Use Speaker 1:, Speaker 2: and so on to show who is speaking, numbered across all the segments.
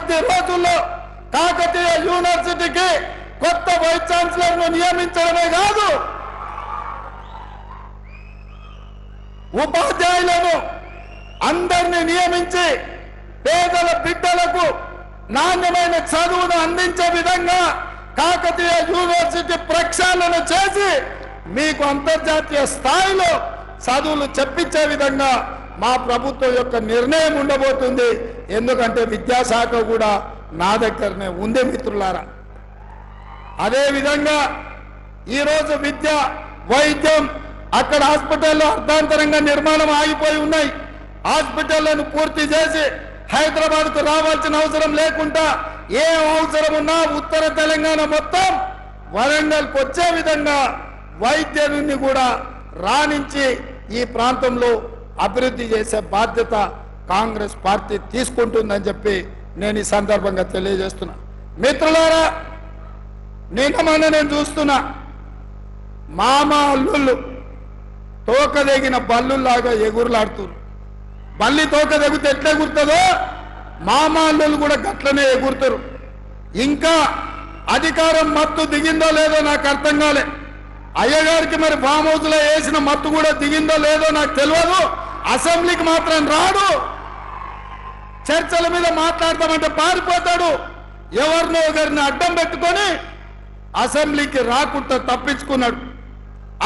Speaker 1: కొద్ది రోజుల్లో కాకతీయ యూనివర్సిటీకి కొత్త వైస్ ఛాన్సలర్ను నియమించడమే కాదు ఉపాధ్యాయులను అందరినీ నియమించి పేదల బిడ్డలకు నాణ్యమైన చదువును అందించే విధంగా కాకతీయ యూనివర్సిటీ ప్రక్షాళన చేసి మీకు అంతర్జాతీయ స్థాయిలో చదువులు చెప్పించే విధంగా మా ప్రభుత్వం యొక్క నిర్ణయం ఉండబోతుంది. ఎందుకంటే విద్యాశాఖ కూడా నా దగ్గరనే ఉంది మిత్రులారా. అదేవిధంగా ఈరోజు విద్య వైద్యం అక్కడ హాస్పిటల్లో అర్థాంతరంగా నిర్మాణం ఆగిపోయి ఉన్నాయి. హాస్పిటళ్ళను పూర్తి చేసి హైదరాబాద్కు రావాల్సిన అవసరం లేకుండా ఏ అవసరం ఉన్నా ఉత్తర తెలంగాణ మొత్తం వరంగల్కి వచ్చే విధంగా వైద్యుని కూడా రాణించి ఈ ప్రాంతంలో అభివృద్ధి చేసే బాధ్యత కాంగ్రెస్ పార్టీ తీసుకుంటుందని చెప్పి నేను ఈ సందర్భంగా తెలియజేస్తున్నా. మిత్రులారా నిన్న నేను చూస్తున్నా మామ అల్లుళ్ళు తోకదగిన బల్లులాగా బల్లుల్లాగా ఎగురులాడుతున్నారు బల్లి తోక తెగితే ఎట్లా ఎగురుతుందో మామ అల్లుళ్ళు కూడా గట్లనే ఎగురుతారు. ఇంకా అధికారం మత్తు దిగిందో లేదో నాకు అర్థం కాలే. అయ్యగారికి మరి ఫామ్ హౌస్లో వేసిన మత్తు కూడా దిగిందో లేదో నాకు తెలియదు. అసెంబ్లీకి మాత్రం రాడు. చర్చల మీద మాట్లాడతామంటే పారిపోతాడు. ఎవరినో ఒకరిని అడ్డం పెట్టుకొని అసెంబ్లీకి రాకుండా తప్పించుకున్నాడు.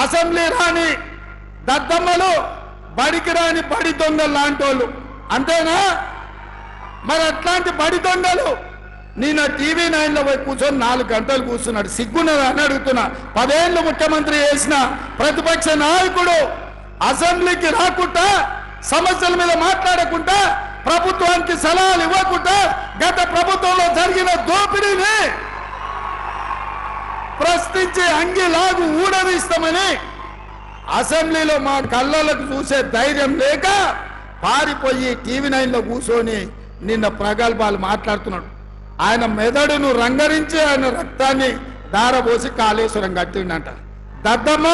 Speaker 1: అసెంబ్లీ రాని దద్దమ్మలు బడికి రాని బడి దొంగలు లాంటి వాళ్ళు అంతేనా? మరి అట్లాంటి బడి దొంగలు నిన్న టీవీ నైన్లో పోయి కూర్చొని నాలుగు గంటలు కూర్చున్నాడు. సిగ్గున్నదా అని అడుగుతున్నా. పదేళ్ళు ముఖ్యమంత్రి చేసిన ప్రతిపక్ష నాయకుడు అసెంబ్లీకి రాకుండా సమస్యల మీద మాట్లాడకుండా ప్రభుత్వానికి సలహాలు ఇవ్వకుండా గత ప్రభుత్వంలో జరిగిన దోపిడీని ప్రశ్నించి అంగిలాగు ఊడదీస్తామని అసెంబ్లీలో మా కళ్ళలకు చూసే ధైర్యం లేక పారిపోయి టీవీ నైన్లో కూర్చొని నిన్న ప్రగల్భాలు మాట్లాడుతున్నాడు. ఆయన మెదడును రంగరించి ఆయన రక్తాన్ని దారబోసి కాళేశ్వరం కట్టిండంట. దద్దమ్మ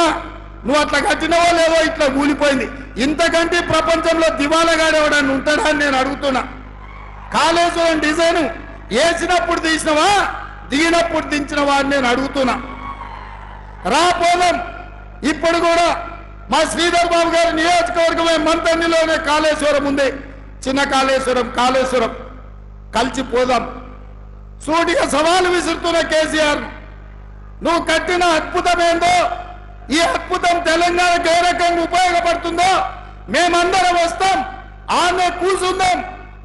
Speaker 1: నువ్వు అట్లా కట్టినవో లేవో ఇట్లా కూలిపోయింది ఇంతకంటే ప్రపంచంలో దివాలగాడు ఉంటాడా అని నేను అడుగుతున్నా. కాళేశ్వరం డిజైన్ వేసినప్పుడు తీసినవా దిగినప్పుడు దించినవా అని నేను అడుగుతున్నా. రాపోలం ఇప్పుడు కూడా మా శ్రీధర్ బాబు గారి నియోజకవర్గమే మంతన్నిలోనే కాళేశ్వరం ఉంది. చిన్న కాళేశ్వరం కాళేశ్వరం. కలిసిపోదాం సూటిగా సవాలు విసురుతున్న కేసీఆర్ నువ్వు కట్టిన అద్భుతమేందో ఈ అద్భుతం తెలంగాణకు ఏ రకంగా ఉపయోగపడుతుందో మేమందరం వస్తాం ఆమె కూర్చుందాం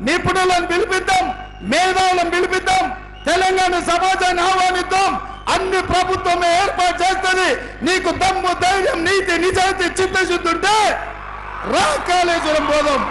Speaker 1: నిపుణులను పిలిపిద్దాం మేధావులను పిలిపిద్దాం తెలంగాణ సమాజాన్ని ఆహ్వానిద్దాం. అన్ని ప్రభుత్వమే ఏర్పాటు చేస్తుంది. నీకు దమ్ము ధైర్యం నీతి నిజాయితీ చిత్తశుద్ధి ఉంటే రా కాళేశ్వరం పోదాం.